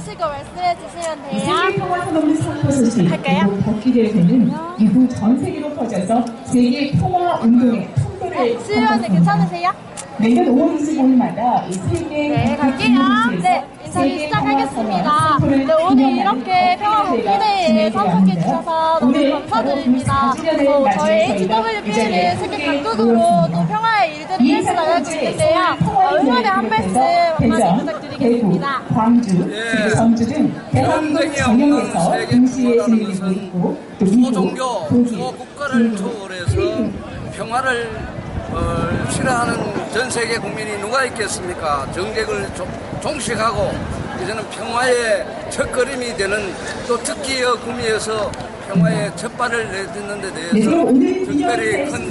누르시고 말씀해 주시면 돼요. 할까요? 벗기될 때는 이후 전 세계로 퍼져서 세계 평화 운동의 통로를 네, 수요일에 괜찮으세요? 매년 5월 25일마다 이 세계 네, 갈게요. 네, 인터뷰 시작하겠습니다. 네, 오늘 이렇게 평화 국기대회에 참석해 주셔서 너무 감사드립니다. 또 저희 HWP는 세계 각국으로 또 평화의 일들을 위해서 나가고 있는데요. 어, 응원의 한 말씀 부탁드리겠습니다. 광주, 예. 그리고 전주 등 대한민국 전역에서 동시에 진행되고 있고 또 미국, 독일, 중국, 초월해서 필리핀, 평화를 어, 싫어하는 전 세계 국민이 누가 있겠습니까? 정객을 종- 종식하고 이제는 평화의 첫걸음이 되는 또 특기의 구미에서 평화의 첫 발을 내딛는 데 네, 대해서 오늘 특별히 큰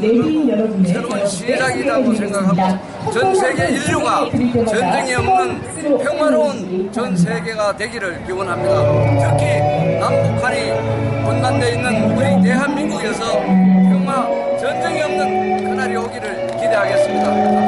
내린 생각하고 새로운 시작이라고 생각하고 전 세계 인류가 전쟁이 없는 평화로운 전 세계가 되기를 기원합니다. 특히 남북한이 분단되어 있는 우리 대한민국에서 평화 전쟁이 없는 그날이 오기를 기대하겠습니다.